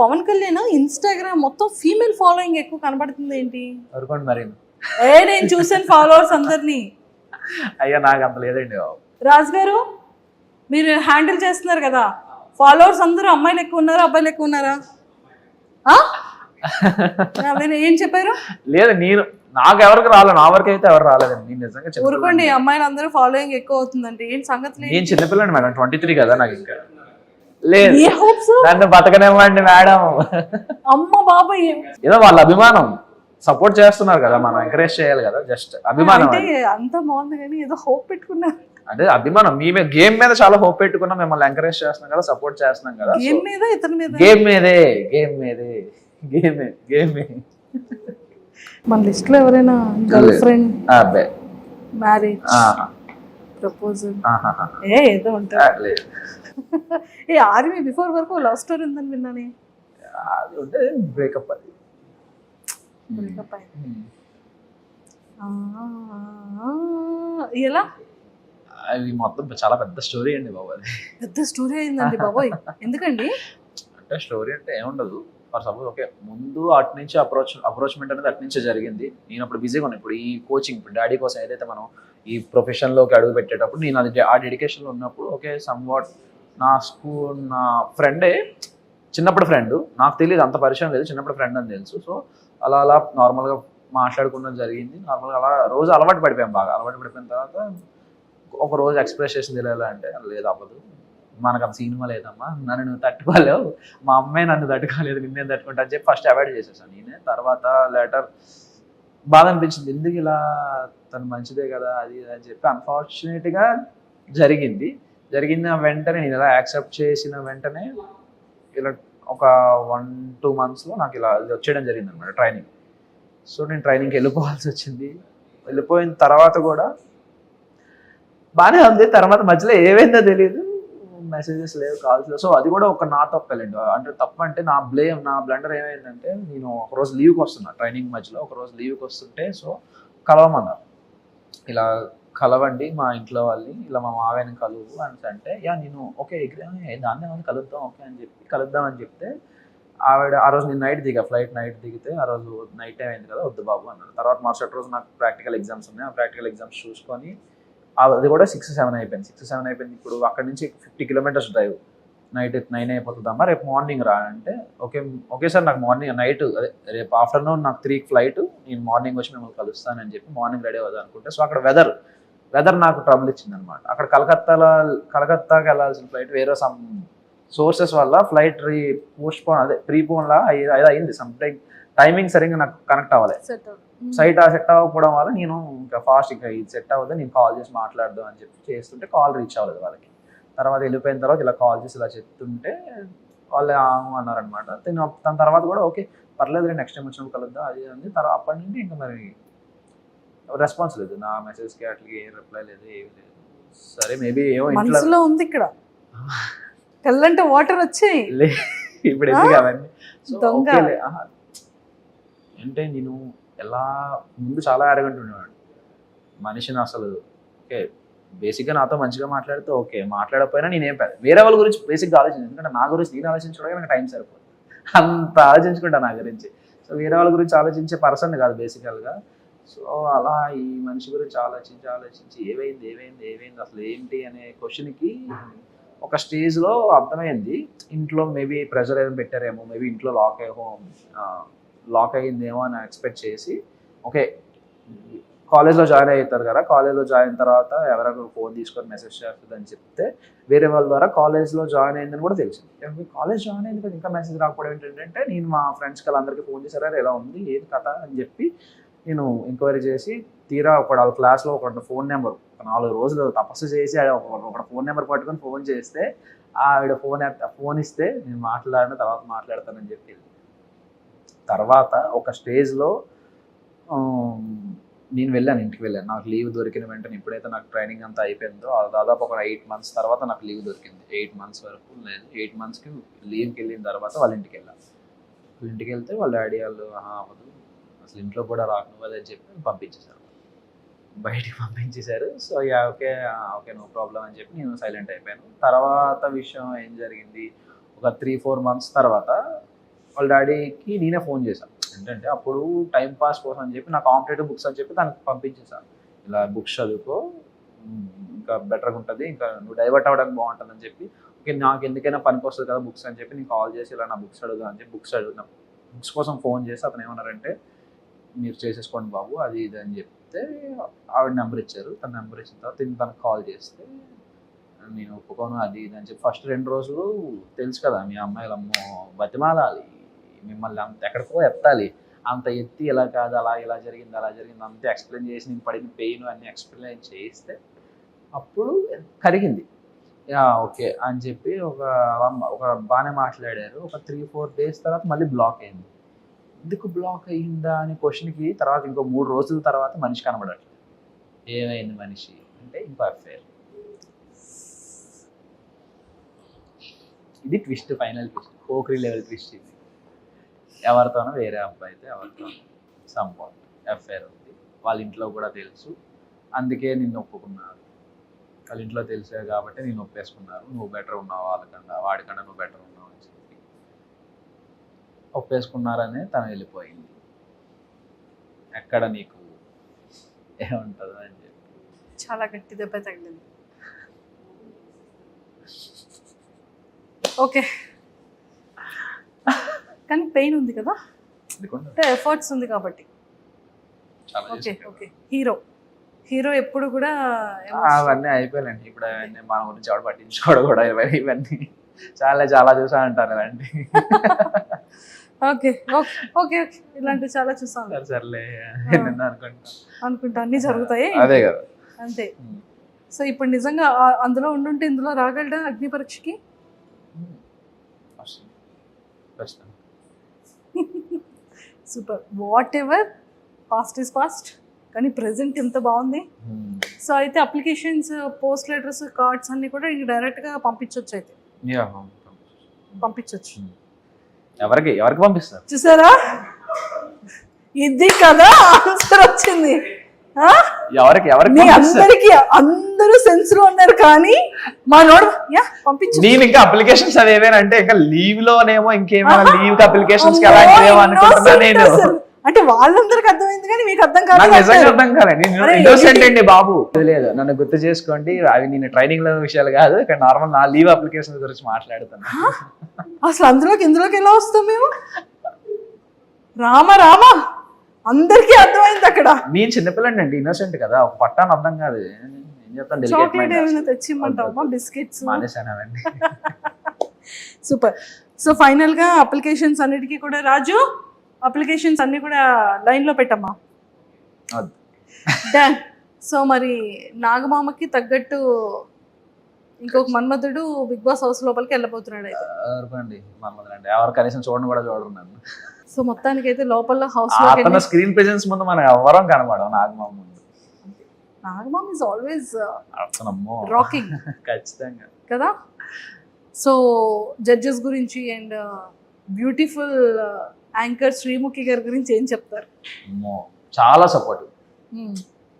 Pawan Kalyan Instagram మొత్తం female following ఎక్కువ కనబడుతుంది ఏంటి? మరి. ఏ నేను చూసాను ఫాలోవర్స్ అందరినీ. అయ్యా నాకు అంత లేదండి రాజు గారు మీరు హ్యాండిల్ చేస్తున్నారు కదా. ఫాలోవర్స్ అందరూ అమ్మాయిలు ఎక్కువ ఉన్నారా అబ్బాయిలు ఎక్కువ ఉన్నారా? ఆ? ఏం చెప్పారు? లేదు నేను నాకు ఎవరికి రాలేదు నా వరకు అయితే ఎవరు రాలేదండి. నేను నిజంగా. ఊరుకోండి అమ్మాయిలు అందరూ ఫాలోయింగ్ ఎక్కువ అవుతుందండి. ఏం సంగతి నేను చిన్నపిల్లండి మేడం ట్వంటీ త్రీ కదా నాకు ఇంకా. లేదు. నన్ను బతకనివ్వండి మేడం. అమ్మ బాబాయ్. ఏదో వాళ్ళ అభిమానం. సపోర్ట్ చేస్తున్నారు కదా మనం ఎంకరేజ్ చేయాలి కదా జస్ట్ అభిమానం. అంత బాగుంది కానీ ఏదో హోప్ పెట్టుకున్నారు అంటే అభిమానం. మీ మీద గేమ్ మీద చాలా హోప్ పెట్టుకున్నాం మిమ్మల్ని ఎంకరేజ్ చేస్తున్నాం కదా సపోర్ట్ చేస్తున్నాం కదా. గేమ్ మీద ఇతని మీద? గేమ్ మీదే గేమ్ మీదే గేమ్ గేమ్ మన లిస్ట్లో ఎవరైనా గర్ల్ ఫ్రెండ్ అబ్బాయి మ్యారేజ్. ప్రపోజల్. ఏ ఏదో లేదు ఏ ఆర్మీ బిఫోర్ వరకు లవ్ స్టోరీ ఉందని విన్నానే. అది ఉంటే బ్రేకప్ అది. బ్రేకప్ అయింది. ఎలా? అది మొత్తం చాలా పెద్ద స్టోరీ అండి బాబు అది. పెద్ద స్టోరీ అయిందండి బాబోయ్. ఎందుకండి? అంటే స్టోరీ అంటే ఏముండదు ఫర్ సపోజ్ ఓకే ముందు అటు నుంచి అప్రోచ్ అప్రోచ్మెంట్ అనేది అటు నుంచే జరిగింది. నేను అప్పుడు బిజీగా ఉన్నాను ఇప్పుడు ఈ కోచింగ్ ఇప్పుడు డాడీ కోసం ఏదైతే మనం ఈ ప్రొఫెషన్లోకి అడుగు పెట్టేటప్పుడు నేను అది ఆ డెడికేషన్లో ఉన్నప్పుడు ఓకే సమ్ వాట్ నా స్కూల్ నా ఫ్రెండే చిన్నప్పుడు ఫ్రెండ్. నాకు తెలియదు అంత పరిచయం లేదు చిన్నప్పుడు ఫ్రెండ్ అని తెలుసు. సో అలా అలా నార్మల్గా మాట్లాడుకున్నది జరిగింది. నార్మల్గా అలా రోజు అలవాటు పడిపోయాం బాగా. అలవాటు పడిపోయిన తర్వాత ఒక రోజు ఎక్స్ప్రెస్ చేసింది తెలియాలి అంటే లేదు అవ్వదు. మనకు అంత సినిమా లేదమ్మా. నన్ను నువ్వు తట్టుకోలేవు. మా అమ్మాయి నన్ను తట్టుకోలేదు నిన్నేం తట్టుకుంటా అని చెప్పి ఫస్ట్ అవాయిడ్ చేసేసాను నేనే. తర్వాత లెటర్ బాధ అనిపించింది. ఎందుకు ఇలా తను మంచిదే కదా అది అని చెప్పి అన్ఫార్చునేట్గా జరిగింది. జరిగిన వెంటనే నేను ఇలా యాక్సెప్ట్ చేసిన వెంటనే ఇలా ఒక వన్ టూ మంత్స్లో నాకు ఇలా వచ్చేయడం జరిగింది అనమాట ట్రైనింగ్ సో నేను ట్రైనింగ్కి వెళ్ళిపోవాల్సి వచ్చింది. వెళ్ళిపోయిన తర్వాత కూడా బాగానే ఉంది. తర్వాత మధ్యలో ఏమైందో తెలియదు మెసేజెస్ లేవు కాల్స్ లేవు. సో అది కూడా ఒక నా తప్పలేండి. అంటే తప్పు అంటే నా బ్లేమ్ నా బ్లండర్ ఏమైందంటే నేను ఒక రోజు లీవ్కి వస్తున్నా ట్రైనింగ్ మధ్యలో ఒక రోజు లీవ్కి వస్తుంటే సో కలవమన్నారు ఇలా కలవండి మా ఇంట్లో వాళ్ళని ఇలా మా మావయ్యని కలువు అని అంటే యా నేను ఓకే ఎగ్రీ దాన్ని ఏమైనా కలుద్దాం ఓకే అని చెప్పి కలుద్దాం అని చెప్తే ఆవిడ ఆ రోజు నేను నైట్ దిగా ఫ్లైట్ నైట్ దిగితే ఆ రోజు నైట్ టైం అయింది కదా వద్దు బాబు అన్నారు. తర్వాత మరుసటి రోజు నాకు ప్రాక్టికల్ ఎగ్జామ్స్ ఉన్నాయి ఆ ప్రాక్టికల్ ఎగ్జామ్స్ చూసుకొని అది కూడా సిక్స్ సెవెన్ అయిపోయింది. సిక్స్ సెవెన్ అయిపోయింది. ఇప్పుడు అక్కడ నుంచి fifty kilometres drive night nine అయిపోతుందమ్మా రేపు మార్నింగ్ రా అంటే ఓకే ఓకే సార్ నాకు మార్నింగ్ నైట్ అదే రేపు ఆఫ్టర్నూన్ నాకు త్రీ ఫ్లైట్ నేను మార్నింగ్ వచ్చి మిమ్మల్ని కలుస్తానని చెప్పి మార్నింగ్ రెడీ అవుదాం అనుకుంటే సో అక్కడ వెదర్ వెదర్ నాకు ట్రబుల్ ఇచ్చింది అనమాట అక్కడ కలకత్తాలో కలకత్తాకి వెళ్ళాల్సిన ఫ్లైట్ వేరే సమ్ సోర్సెస్ వల్ల ఫ్లైట్ రీ పోస్ట్ పోన్ అదే ప్రీ పోన్ లా అయ్యి- అది అయింది. సమ్ టైం టైమింగ్ సరిగ్గా నాకు కనెక్ట్ అవ్వాలి. సెట్ సైట్ సెట్ అవ్వకపోవడం వల్ల నేను ఇంకా ఫాస్ట్ ఇంకా ఇది సెట్ అవ్వదు. నేను కాల్ చేసి మాట్లాడదాం అని చెప్పి చేస్తుంటే కాల్ రీచ్ అవ్వలేదు వాళ్ళకి. తర్వాత వెళ్ళిపోయిన తర్వాత ఇలా కాల్ చేసి ఇలా చెప్తుంటే వాళ్ళు ఆము అన్నారనమాట నేను దాని తర్వాత కూడా ఓకే పర్లేదు నెక్స్ట్ టైం వచ్చినప్పుడు కలుద్దాం అది అంది తర్వాత అప్పటి నుండి ఇంకా మరి రెస్పాన్స్ లేదు. నా మెసేజ్కి అట్లా ఏం రిప్లై లేదు ఏమి లేదు. సరే మేబీ ఏమో ఇంట్లో మనసులో ఉంది ఇక్కడ. కళ్ళంటే వాటర్ వచ్చాయి. ఇప్పుడు ఎందుకు అవన్నీ. అంటే నేను ఎలా ముందు చాలా అరగంట ఉండేవాడు మనిషిని అసలు ఓకే బేసిక్గా నాతో మంచిగా మాట్లాడితే ఓకే. మాట్లాడకపోయినా నేనేం పెద్ద వేరే వాళ్ళ గురించి బేసిక్గా ఆలోచించను. ఎందుకంటే నా గురించి నేను ఆలోచించడానికి నాకు టైం సరిపోదు. అంత ఆలోచించుకుంటా నా గురించి. సో వేరే వాళ్ళ గురించి ఆలోచించే పర్సన్ కాదు బేసికల్గా సో అలా ఈ మనిషి గురించి ఆలోచించి ఆలోచించి ఏమైంది ఏమైంది ఏమైంది అసలు ఏంటి అనే క్వశ్చన్కి ఒక స్టేజ్లో అర్థమైంది. ఇంట్లో మేబీ ప్రెషర్ ఏమైనా పెట్టారేమో మేబీ ఇంట్లో లాక్ అయ్యేమో లాక్ అయ్యిందేమో అని ఎక్స్పెక్ట్ చేసి ఓకే కాలేజ్లో జాయిన్ అవుతారు కదా కాలేజ్లో జాయిన్ తర్వాత ఎవరైనా ఫోన్ తీసుకొని మెసేజ్ చేస్తుంది అని చెప్తే వేరే వాళ్ళ ద్వారా కాలేజ్లో జాయిన్ అయిందని కూడా తెలిసింది. కాలేజ్ జాయిన్ అయింది కదా ఇంకా మెసేజ్ రాకపోవడం ఏంటంటే నేను మా ఫ్రెండ్స్కి వాళ్ళందరికీ ఫోన్ చేశారా ఎలా ఉంది ఏది కథ? అని చెప్పి నేను ఎంక్వైరీ చేసి తీరా ఒక వాళ్ళ క్లాస్లో ఒక ఫోన్ నెంబర్ ఒక నాలుగు రోజులు తపస్సు చేసి ఆడ ఒక ఒక ఫోన్ నెంబర్ పట్టుకొని ఫోన్ చేస్తే ఆవిడ ఫోన్ ఫోన్ ఇస్తే నేను మాట్లాడిన తర్వాత మాట్లాడతానని చెప్పి తర్వాత ఒక స్టేజ్లో నేను వెళ్ళాను ఇంటికి వెళ్ళాను. నాకు లీవ్ దొరికిన వెంటనే ఎప్పుడైతే నాకు ట్రైనింగ్ అంతా అయిపోయిందో దాదాపు ఒక ఎయిట్ మంత్స్ తర్వాత నాకు లీవ్ దొరికింది. ఎయిట్ మంత్స్ వరకు నేను ఎయిట్ మంత్స్కి లీవ్కి వెళ్ళిన తర్వాత వాళ్ళ ఇంటికి వెళ్ళాను వాళ్ళ ఇంటికి వెళ్తే వాళ్ళ డాడీ వాళ్ళు అవ్వదు అసలు ఇంట్లో కూడా రాకను చెప్పి పంపించేశారు. బయటికి పంపించేశారు. So yeah okay okay no problem అని చెప్పి నేను సైలెంట్ అయిపోయాను. తర్వాత విషయం ఏం జరిగింది? ఒక త్రీ ఫోర్ మంత్స్ తర్వాత వాళ్ళ డాడీకి నేనే ఫోన్ చేశాను ఏంటంటే అప్పుడు టైం పాస్ కోసం అని చెప్పి నా కాంపిటేటివ్ బుక్స్ అని చెప్పి దానికి పంపించేసాను ఇలా బుక్స్ చదువుకో ఇంకా బెటర్గా ఉంటుంది ఇంకా నువ్వు డైవర్ట్ అవ్వడానికి బాగుంటుంది అని చెప్పి ఓకే నాకు ఎందుకైనా పనికి వస్తుంది కదా బుక్స్ అని చెప్పి నేను కాల్ చేసి ఇలా నా బుక్స్ అడుగుదా అని చెప్పి బుక్స్ అడుగుతున్నా బుక్స్ కోసం ఫోన్ చేసి అతను ఏమన్నారంటే మీరు చేసేసుకోండి బాబు అది ఇది అని చెప్తే ఆవిడ నెంబర్ ఇచ్చారు. తన నెంబర్ ఇచ్చిన తర్వాత నేను తనకు కాల్ చేస్తే నేను ఒప్పుకోను అది ఇది అని చెప్పి ఫస్ట్ రెండు రోజులు తెలుసు కదా మీ అమ్మాయిలు అమ్మో బతిమాలాలి మిమ్మల్ని అంత ఎక్కడికో ఎత్తాలి అంత ఎత్తి ఇలా కాదు అలా ఇలా జరిగింది అలా జరిగింది అంత ఎక్స్ప్లెయిన్ చేసి నేను పడిన పెయిన్ అన్ని ఎక్స్ప్లెయిన్ చేస్తే అప్పుడు కరిగింది. యా ఓకే అని చెప్పి ఒక అలా ఒక బాగానే మాట్లాడారు. ఒక త్రీ ఫోర్ డేస్ తర్వాత మళ్ళీ బ్లాక్ అయింది. ఎందుకు బ్లాక్ అయ్యిందా అనే క్వశ్చన్కి తర్వాత ఇంకో మూడు రోజుల తర్వాత మనిషి కనబడట్లేదు ఏమైంది మనిషి? అంటే ఇంకో అఫేర్ ఇది ట్విస్ట్ ఫైనల్ ట్విస్ట్ పోక్రీ లెవెల్ ట్విస్ట్ ఇది. ఎవరితోనో వేరే అబ్బాయితో ఎవరితోనో సంభవం అఫేర్ ఉంది. వాళ్ళ ఇంట్లో కూడా తెలుసు. అందుకే నిన్ను ఒప్పుకున్నారు. వాళ్ళ ఇంట్లో తెలిసే కాబట్టి నేను ఒప్పేసుకున్నారు. నువ్వు బెటర్ ఉన్నావు వాళ్ళకన్నా? వాడికన్నా నువ్వు బెటర్ ఉన్నావు? ఒప్పేసుకున్నారనే తను వెళ్ళిపోయింది. ఎక్కడ నీకు ఏముంటుందో అని చెప్పి. చాలా గట్టి దెబ్బ తగిలింది. ఓకే. కానీ పెయిన్ ఉంది కదా? అంటే ఎఫర్ట్స్ ఉంది కాబట్టి. ఓకే. ఓకే. హీరో. హీరో ఎప్పుడు కూడా అవన్నీ అయిపోయాయండి ఇప్పుడు అవన్నీ మన గురించి ఎవడు పట్టించుకోవడం కూడా ఇవన్నీ. ఇవన్నీ చాలా చాలా చూసా అంటారు ఇలాంటి ఓకే ఓకే ఓకే ఓకే ఇలాంటివి చాలా సరే సర్లే. అనుకుంటా. అనుకుంటా అన్ని జరుగుతాయి. అదే కదా. అంతే. సో ఇప్పుడు నిజంగా అందులో ఉండుంటే ఇందులో రాగలడా అగ్ని పరీక్షకి. Super. Whatever past is past కానీ ప్రెసెంట్ ఎంత బాగుంది. Hmm. సో అయితే అప్లికేషన్స్ పోస్ట్ లెటర్స్ కార్డ్స్ అన్ని కూడా ఇంక డైరెక్ట్గా పంపించవచ్చు అయితే. పంపించవచ్చు ఎవరికి ఎవరికి పంపిస్తారు చూసారా ఇది కదా ఆన్సర్ వచ్చింది? ఎవరికి ఎవరికి అందరికి అందరూ సెన్స్లో ఉన్నారు కానీ మా నోడు పంపించు నేను ఇంకా అప్లికేషన్స్ అవి ఏమైనా అంటే ఇంకా లీవ్ లోనేమో ఇంకేమైనా. లీవ్ అప్లికేషన్స్ ఎన్నో అనుకుంటున్నా నేను. అంటే వాళ్ళందరికి అర్థమైంది కానీ మీకు అర్థం కాదు నిజంగా. అర్థం కాలేదు నేను అరే, ఇన్నోసెంట్ ఏంటి? అండి బాబు. లేదు. నన్ను గుర్తు చేసుకోండి. అవి నేను ట్రైనింగ్లో విషయాలు కాదు. ఇక్కడ నార్మల్ నా లీవ్ అప్లికేషన్ గురించి మాట్లాడుతున్నా. అసలు అందులోకి ఇందులోకి ఎలా వస్తాం మేము? రామ రామ! అందరికీ అర్థమైంది అక్కడ. నేను చిన్నపిల్లండి అండి ఇన్నోసెంట్ కదా. ఒక పట్టాను అర్థం కాదు. చాక్లెట్ ఏమైనా తెచ్చిమ్మంటావా బిస్కెట్స్? సూపర్. సో ఫైనల్గా అప్లికేషన్స్ అన్నిటికీ కూడా రాజు అప్లికేషన్స్ అన్ని కూడా లైన్లో పెట్టమ్మా. డన్ సో మరి నాగమామకి తగ్గట్టు ఇంకొక మన్మధుడు బిగ్ బాస్ హౌస్ లోపలికి వెళ్ళబోతున్నాడు అయితే. మమ్మల్ని ఎవరు కనీసం చూడని కూడా చూడరు నన్ను. సో మొత్తానికి అయితే లోపల హౌస్ అతను వెళ్ళి స్క్రీన్ ప్రెజెన్స్ ముందు మనం ఎవరం కనబడం నాగమామ ముందు. నాగమామ ఇస్ ఆల్వేస్ రాకింగ్ ఖచ్చితంగా. కదా? సో జడ్జెస్ గురించి అండ్ బ్యూటిఫుల్ యాంకర్ శ్రీముఖి గారి గురించి ఏం చెప్తారు చాలా సపోర్టివ్.